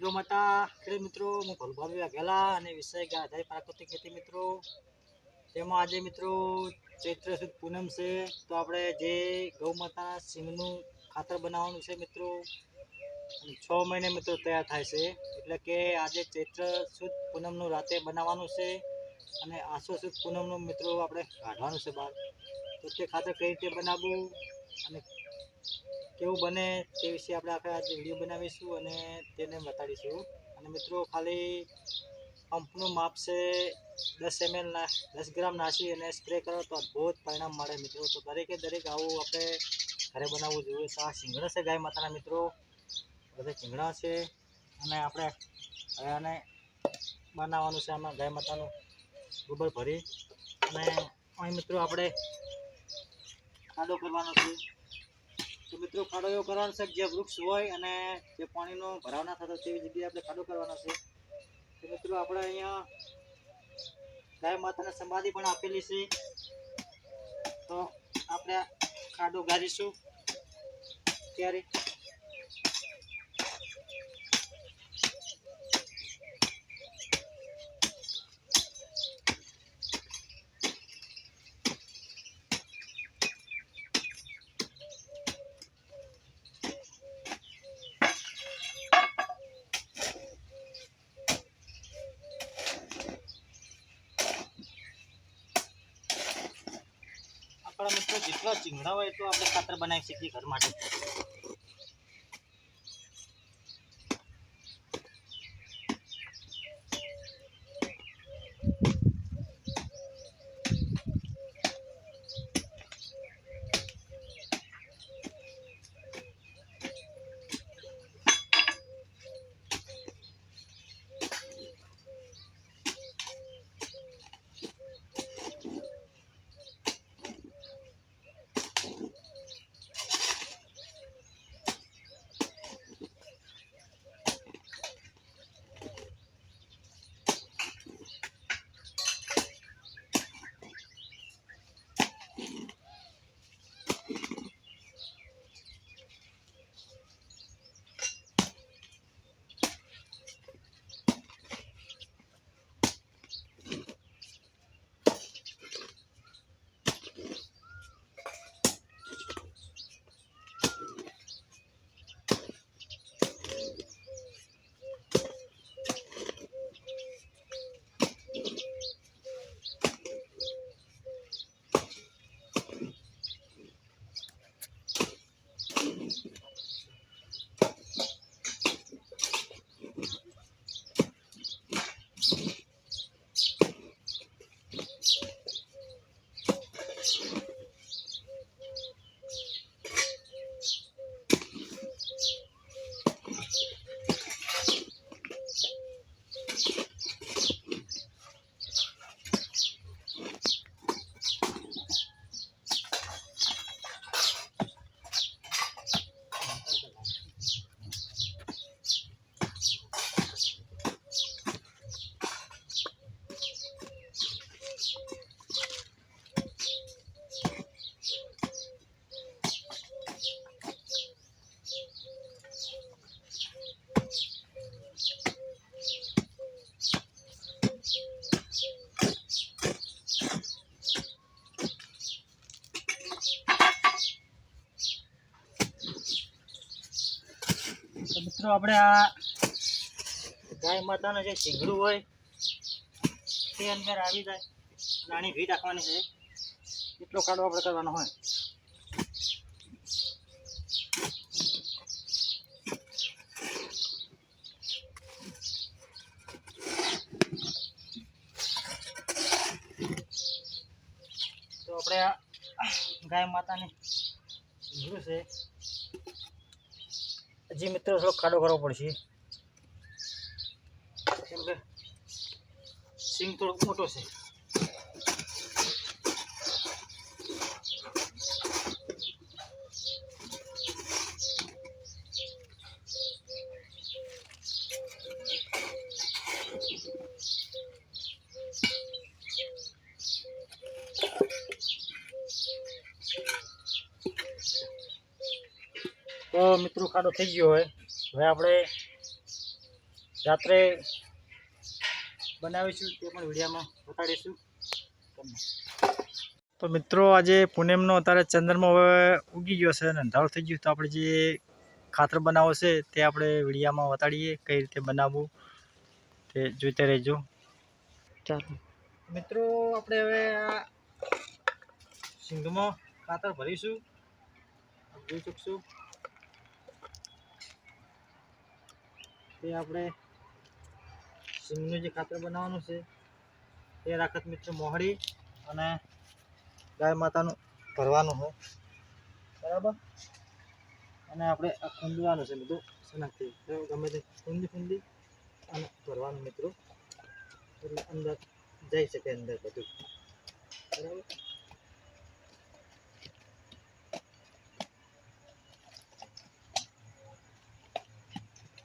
જય માતા. ખેડૂત મિત્રો, હું ભલભાવી વાઘેલા અને વિષય ગાધાઈ પ્રાકૃતિક ખેતી મિત્રો. તેમાં આજે મિત્રો ચૈત્ર સુદ પૂનમ છે. તો આપણે જે ગૌ માતાના સિંગનું ખાતર બનાવવાનું છે મિત્રો છ મહિને મિત્રો તૈયાર થાય છે. એટલે કે આજે ચૈત્ર સુદ પૂનમનું રાતે બનાવવાનું છે અને આસો સુદ પૂનમનું મિત્રો આપણે કાઢવાનું છે બહાર. તો તે ખાતર કઈ રીતે બનાવવું અને કેવું બને તે વિશે આપણે આખા આજે વીડિયો બનાવીશું અને તેને બતાડીશું. અને મિત્રો, ખાલી પંપનું માપ છે દસ એમએલ ના, દસ ગ્રામ નાસી અને સ્પ્રે કરો તો અદ્ભુત પરિણામ મળે મિત્રો. તો દરેકે દરેક આવું આપણે ઘરે બનાવવું જોઈએ. તો આ શીંગડા છે ગાય માતાના મિત્રો. બધા શીંગડા છે અને આપણે હવે આને બનાવવાનું છે આમાં ગાય માતાનું ગોબર ભરી. અને અહીં મિત્રો આપણે ખાડો કરવાનો છે. તો મિત્રો ખાડો એવો કરવાનો છે જે વૃક્ષ હોય અને જે પાણીનો ભરાવ ના થતો તેવી જગ્યાએ આપણે ખાડો કરવાનો છે. તો મિત્રો આપણે અહીંયા ગાય માતાને સમાધિ પણ આપેલી છે. તો આપણે ખાડો ગાળીશું ત્યારે આપણા ચીંગડા હોય એટલું આપણે ખાતર બનાવી શકીએ ઘર માટે. તો આપણે આ ગાય માતાનો જે શીંગડું હોય તે અંદર આવી જાય. નાની ભીટ રાખવાની છે. એટલો કાઢો આપણે કરવાનો હોય. તો આપણે આ ગાય માતાને શીંગડું છે. હજી મિત્રો થોડો કાઢો કરવો પડશે. કેમ કે સિંગ થોડો મોટો છે તો મિત્રો ખાડો થઈ ગયો હોય. હવે આપણે રાત્રે બનાવીશું તે પણ વિડીયામાં બતાડીશું. તમને તો મિત્રો આજે પૂનમનો અત્યારે ચંદ્રમાં હવે ઉગી ગયો છે અને અંધારો થઈ ગયું તો આપણે જે ખાતર બનાવો છે તે આપણે વિડીયામાં બતાડીએ કઈ રીતે બનાવવું તે જોઈતે રહેજો. ચાલો. મિત્રો આપણે હવે આ સિંગમાં ખાતર ભરીશું. જોઈ શકશું. તે આપણે સિંગનું જે ખાતર બનાવવાનું છે તે રાખત મિત્રો મોહડી અને ગાય માતાનું ભરવાનું હોય. બરાબર? અને આપણે આ ખૂંદવાનું છે બધું સનકથી ગમે તે ખૂંદી ખૂંદી અને ભરવાનું મિત્રો. અંદર જઈ શકે અંદર બધું. બરાબર?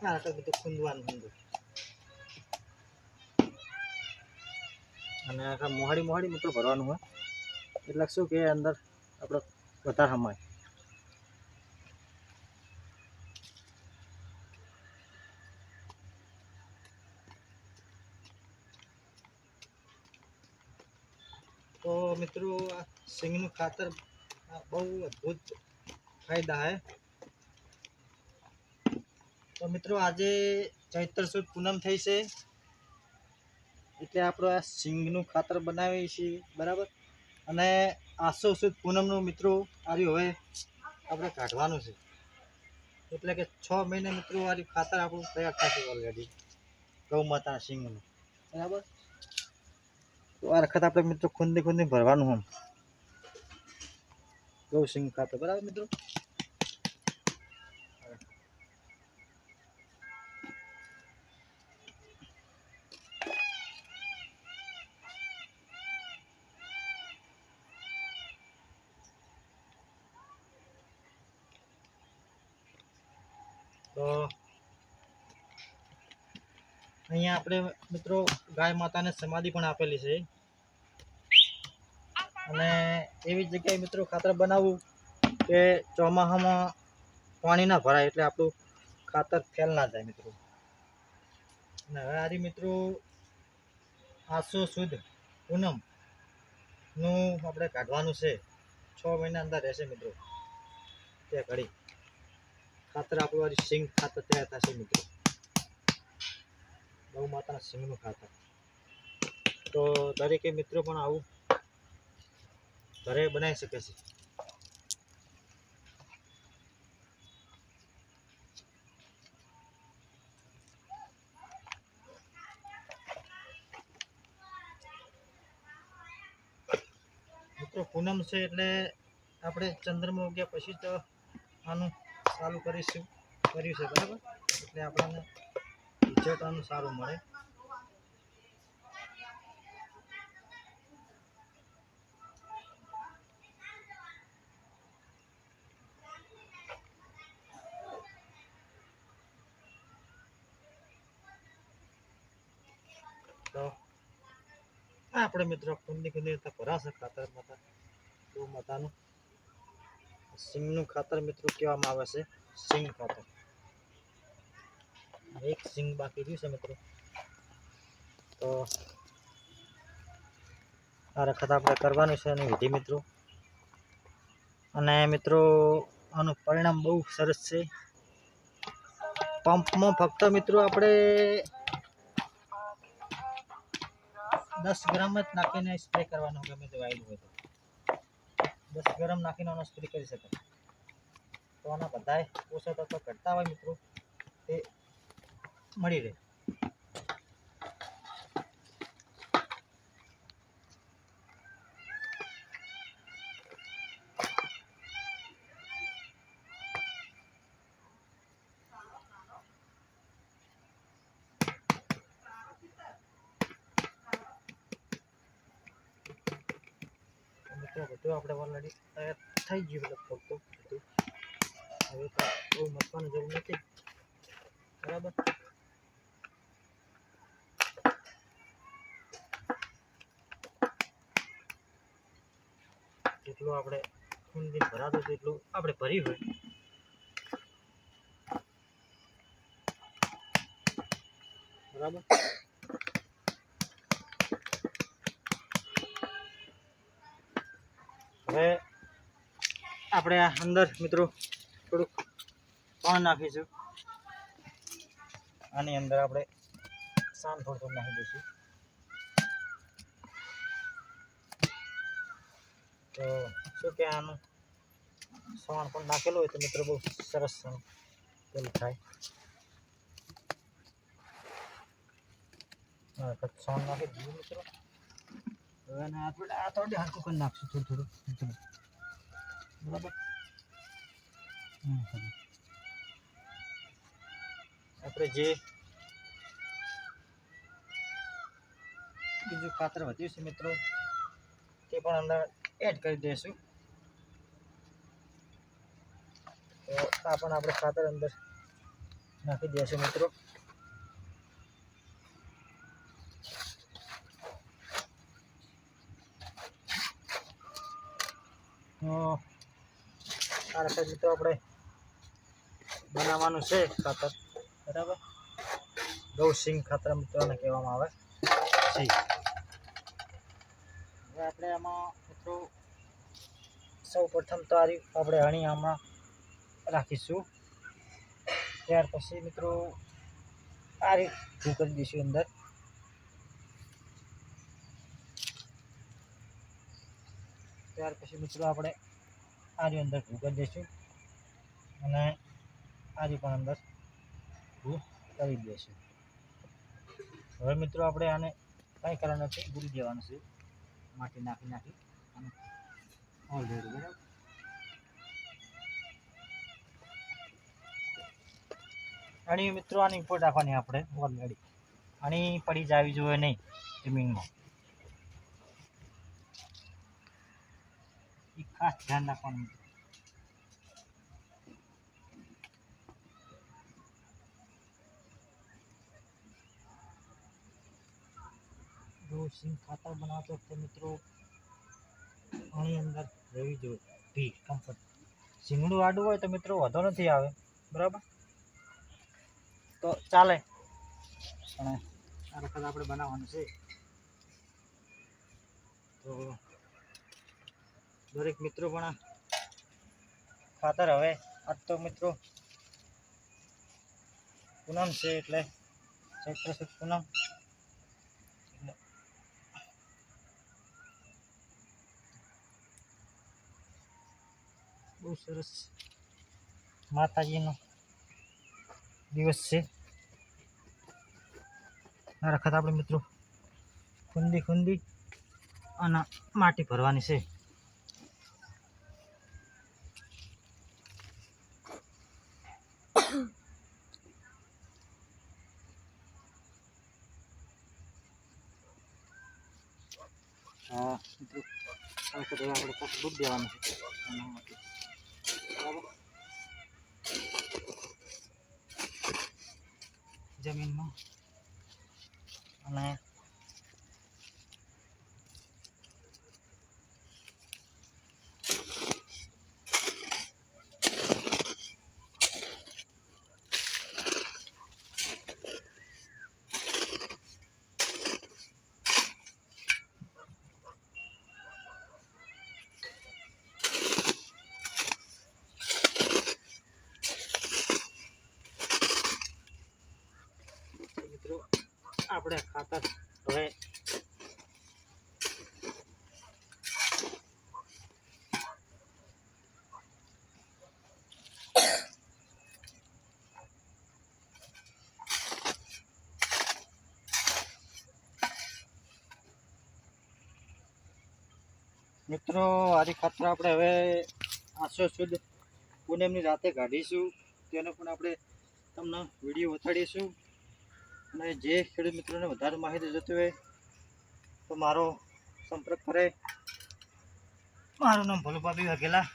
હા તો બધું ખૂંદવાનું અંદર અને આખા મોહાડી મોહાડી મિત્રો ભરવાનું હોય. એટલે શું કે અંદર આપણે વધારે હમાય તો મિત્રો આ સિંગનું ખાતર આ બહુ અદ્ભુત ફાયદા હે. તો મિત્રો આજે ચૈત્ર સુદ પૂનમ થઈ છે. એટલે આપણે આ સિંગનું ખાતર બનાવીએ છીએ, બરાબર? અને આસો સુદ પૂનમનું મિત્રો આર્યું હવે આપણે કાઢવાનું છે. એટલે કે છ મહિને મિત્રો આર્યું ખાતર આપણું તૈયાર થશે ઓલરેડી ગૌ માતા સિંગનું, બરાબર? તો આ વખત આપણે મિત્રો ખૂંદી ખૂંદી ભરવાનું હમ ગૌ સિંગ ખાતર, બરાબર મિત્રો તો અહીંયા આપણે મિત્રો ગાય માતાને સમાધિ પણ આપેલી છે. અને એવી જગ્યાએ મિત્રો ખાતર બનાવવું કે ચોમાસામાં પાણી ના ભરાય એટલે આપણું ખાતર ફેલ ના જાય મિત્રો. અને હવે આરી મિત્રો આસો સુદ પૂનમનું આપણે કાઢવાનું છે. છ મહિના અંદર રહેશે મિત્રો. ત્યાં ઘડી. ખાતર આપણું આ સિંગ ખાતર તૈયાર થશે મિત્રો. ગૌ માતાના સિંહનું ખાતર. તો દરેકે મિત્રો પણ આવું ઘરે બનાવી શકે છે. મિત્રો, પૂનમ છે એટલે આપણે ચંદ્રમાં ઉગ્યા પછી તો આનું ચાલુ કરીશું, કર્યું છે, બરાબર? એટલે આપણને રિઝલ્ટ આનું સારું મળે. તો આપણે મિત્રો કુંડી કુંડી રીતે ભરાશે ખાતર માતા ગૌ માતાનું સિંગનું ખાતર મિત્રો કહેવામાં આવે છે સિંગ ખાતર. એક સિંગ બાકી રહ્યું છે મિત્રો. તો આ વખત આપણે કરવાનું છે એની વિધિ મિત્રો. અને મિત્રો, આનું પરિણામ બહુ સરસ છે. પંપમાં ફક્ત મિત્રો આપણે દસ ગ્રામ જ નાખીને સ્પ્રે કરવાનો ગમે તે વાયલું હોય તો. દસ ગ્રામ નાખીને આનો સ્પ્રે કરી શકાય. તો આના બધાય પોષક તત્વો ઘટતા હોય મિત્રો. તે મળી રહે. મિત્રો બધું આપણે ઓલરેડી તૈયાર થઈ ગયું લગભગ તો હવે તો બહુ જરૂર નથી. બરાબર? જેટલું આપણે ખૂંદી ભરાતું તેટલું આપણે ભરી હોય. બરાબર? હવે આપણે આ અંદર મિત્રો થોડુંક પાણી નાખીશું. આની અંદર આપણે શાંત થોડું થોડું નાખી દઈશું. તો શું કે આનું? સમાન પણ નાખેલું હોય તો મિત્રો બહુ સરસ પેલું થાય. સમાન નાખી દીધું મિત્રો. હવે આને આ થોડું હલકું કરી નાખશું થોડું થોડું, મિત્રો. બરાબર. આપણે જે બીજું પાત્ર વધ્યું છે મિત્રો, તે પણ અંદર એડ કરી દઈશું. તો આ પણ આપણે ખાતર અંદર નાખી દઈશું મિત્રો. તો આ રકમ મિત્રો આપણે બનાવવાનું છે ખાતર. બરાબર? ગૌસિંગ ખાતર મિત્રોને કહેવામાં આવે. છે આપણે આમાં મિત્રો સૌ પ્રથમ તો આપણે હણી આમાં રાખીશું. ત્યાર પછી મિત્રો આ ઊભું કરી દઈશું અંદર. ત્યાર પછી મિત્રો આપણે આજે અંદર ભૂ કરી દઈશું અને આજે પણ અંદર ભૂ કરી દઈશું. હવે મિત્રો આપણે આને કંઈ કરવાનું નથી, ભૂલી દેવાનું છે. માટી નાખી નાખી. અને ઓલરેડી બરાબર? આની મિત્રો, આની ઉપર રાખવાની આપણે ઓલરેડી અણી પડી જાવી જોઈએ નહીં, જમીનમાં. એ ખાસ ધ્યાન રાખવાનું. જો ખાતા બનાવતો વખતે મિત્રો આની અંદર રહેવી જોઈએ. ભી કમ્ફર્ટ શીંગડું આડું હોય તો મિત્રો વધો નથી આવે. બરાબર? તો ચાલે. પણ આ વખત આપણે બનાવવાનું છે. તો દરેક મિત્રો પણ ખાતર હવે આજ તો મિત્રો પૂનમ છે એટલે ચૈત્ર સુદ પૂનમ. બહુ સરસ માતાજીનો દિવસ છે. આ વખત આપણે મિત્રો ખુંદી ખુંદી અને માટી ભરવાની છે. આપણે દૂધ દેવાનું છે એના માટે બરાબર જમીનમાં અને મિત્રો આપણે ખાતર. હવે મિત્રો, આરી ખાતર આપણે હવે આસો સુદ પૂનમની રાતે કાઢીશું. તેનો પણ આપણે તમને વીડિયો ઉતાડીશું અને જે ખેડૂત મિત્રોને વધારે માહિતી જોતી હોય તો મારો સંપર્ક કરે. મારું નામ ભોલુભાભી વાઘેલા.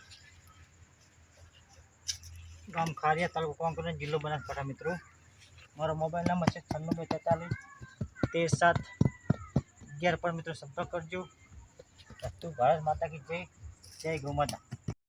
ગામ ખારિયા તાલુકો કોંકરણ જિલ્લો બનાસકાંઠા મિત્રો. મારો મોબાઈલ નંબર છે છન્નું બે તેતાલીસ, તેર સાત. અગિયાર પર મિત્રો સંપર્ક કરજો. તું ભારત માતા કી જય. જય ગૌ માતા.